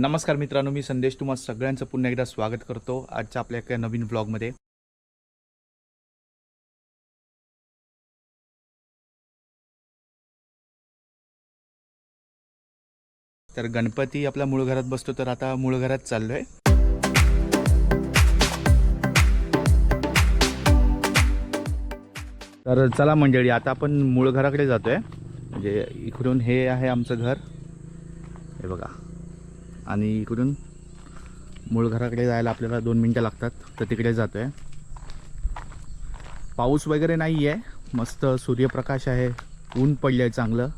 नमस्कार मित्रांनो मी संदेश तुम्हाला सगळ्यांचं पुन्हा एकदा स्वागत करतो आजच्या आपल्या एका नवीन ब्लॉगमध्ये तर गणपती आपल्या मूळ घरात बसतो तर आता मूळ घरात चाललोय. तर चला मंडळी आता आपण मूळ घराकडे जातोय. म्हणजे इकडून हे आहे आमचं घर. हे बघा. आणि इकडून मूळ घराकडे जायला आपल्याला दोन मिनटं लागतात तर तिकडे जातो आहे पाऊस वगैरे नाही आहे मस्त सूर्यप्रकाश आहे ऊन पडलं आहे चांगलं.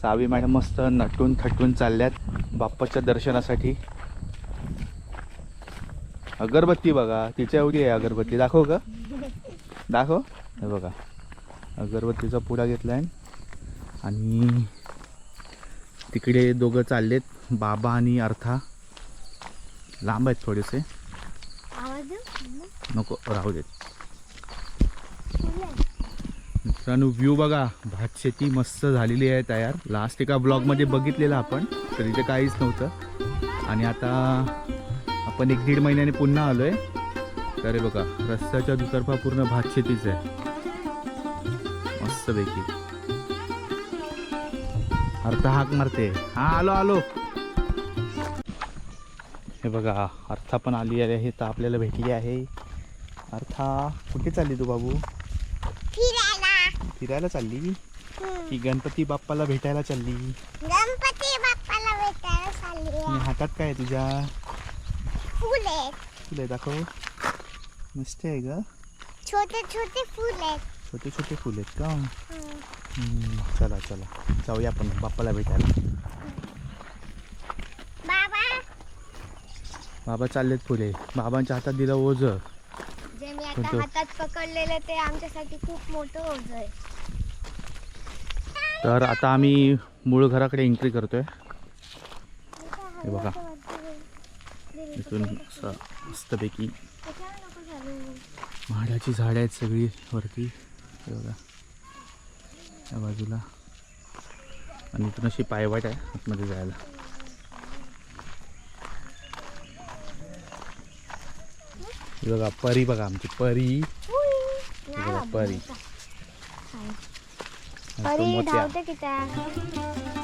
सावी मॅडम मस्त नटून थटून चालल्यात बाप्पाच्या दर्शनासाठी. अगरबत्ती बघा तिच्या एवढी आहे अगरबत्ती. दाखव का दाखव. हे बघा. अगरबत्तीचा पुडा घेतला आहे आणि तिकडे दोघं चाललेत. बाबा आणि अर्था लांब आहेत थोडेसे? नको राहू देत. मित्रांनो व्ह्यू बघा. भात शेती मस्त झालेली आहे तयार. लास्ट एका ब्लॉगमध्ये बघितलेलं आपण. तर इथे काहीच नव्हतं. आणि आता आपण एक दीड महिन्याने पुन्हा आलोय. तर हे बघा रस्त्याच्या दुतर्फा पूर्ण भात शेतीच आहे. मस्तपैकी. अर्थ हाक मारते. हा आलो आलो. हे बघा अर्था पण आली आहे तर आपल्याला भेटली आहे. अर्था कुठे चालली तू बाबू? फिरायला. चालली. की गणपती बाप्पाला भेटायला चालली? गणपती बाप्पाला भेटायला चालली आणि. हातात काय आहे तुझ्या? फुल आहेत. दाखव. मस्त आहे ग. छोटे छोटे फुल आहेत. छोटे छोटे फुल आहेत का? चला चला. जाऊया आपण बाप्पाला भेटायला बाबा बाबा चाललेत फुले बाबांच्या हातात दिलं ओझ. जे मी आता कोणतं? हातात पकडलेलं ते आमच्यासाठी खूप मोठं ओझ आहे. तर आता आम्ही मूळ घराकडे एंट्री करतोय. हे बघा. इथून असं मस्तपैकी त्याच्यावर नको घालू. महाडाची झाडं आहेत सगळी वरती. हे बघा. या बाजूला. आणि इथून अशी पायवाट आहे आतमध्ये जायला. हे बघा परी बघा आमची परी. बघा परी. परी धावते की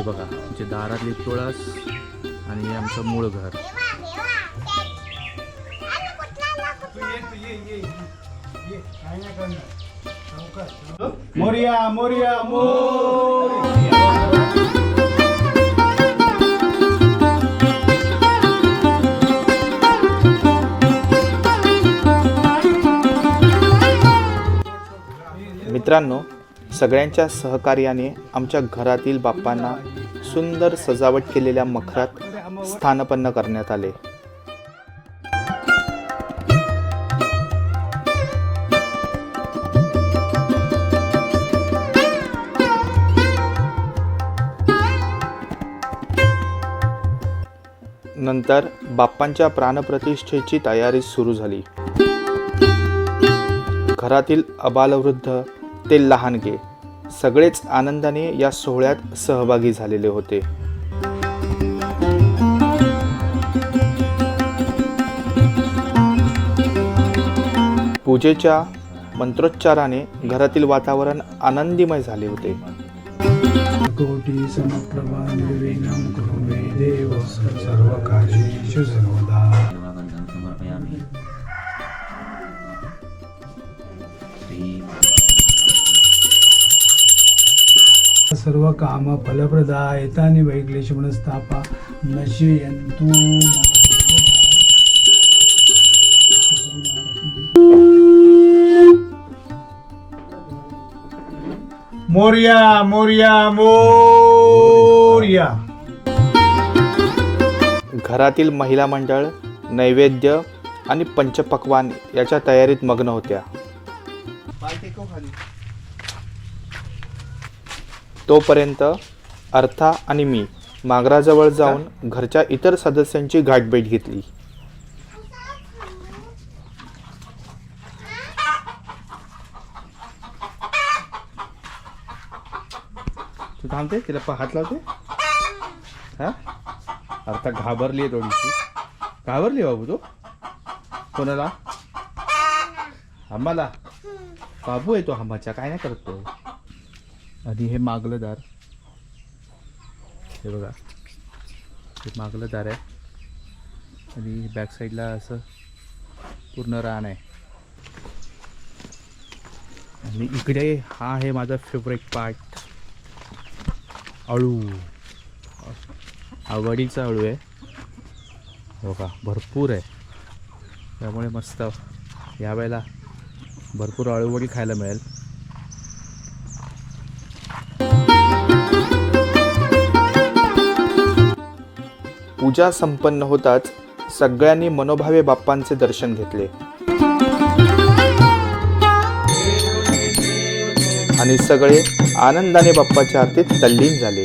हे बघा आमचे दारातले तुळस आणि हे आमचं मूळ घर. मोरिया मोरिया मोरिया. मित्रांनो सगळ्यांच्या सहकार्याने आमच्या घरातील बाप्पांना सुंदर सजावट केलेल्या मखरात स्थानपन्न करण्यात आले. नंतर बाप्पांच्या प्राणप्रतिष्ठेची तयारी सुरू झाली. घरातील अबालवृद्ध ते लहानगे सगळेच आनंदाने या सोहळ्यात सहभागी झालेले होते. पूजेच्या मंत्रोच्चाराने घरातील वातावरण आनंदीमय झाले होते. कोटी समप्रभा निर्विघ्नं कुरु मे देव सर्वकार्येषु सर्वदा सर्व काम फलप्रदा एतानि वैक्लेश मनस्तापा नश्यन्तु मोर्या मोर्या मोर्या। घरातील महिला मंडळ नैवेद्य आणि पंचपक्वान याच्या तयारीत मग्न होत्या. तोपर्यंत अर्था आणि मी मागराजवळ जाऊन घरच्या इतर सदस्यांची गाठभेट घेतली. तू थांबते? तिला हात लावते? हा? अर्था घाबरली आहे थोडीशी. घाबरली बाबू तू? कोणाला? आम्हाला? बाबू आहे तो हमाच्या काय नाही करतो आणि हे मागलं दार. हे बघा. हे मागलं दार आहे. आणि बॅक साईडला असं पूर्ण रान आहे. आणि इकडे हा आहे माझा फेवरेट पार्ट अळू. आवडीचा अळू आहे. हो का भरपूर आहे. त्यामुळे मस्त यावेळेला भरपूर अळूवडी खायला मिळेल. पूजा संपन्न होताच सगळ्यांनी मनोभावे बाप्पांचे दर्शन घेतले. आणि सगळे आनंदाने बाप्पाच्या आरतीत तल्लीन झाले.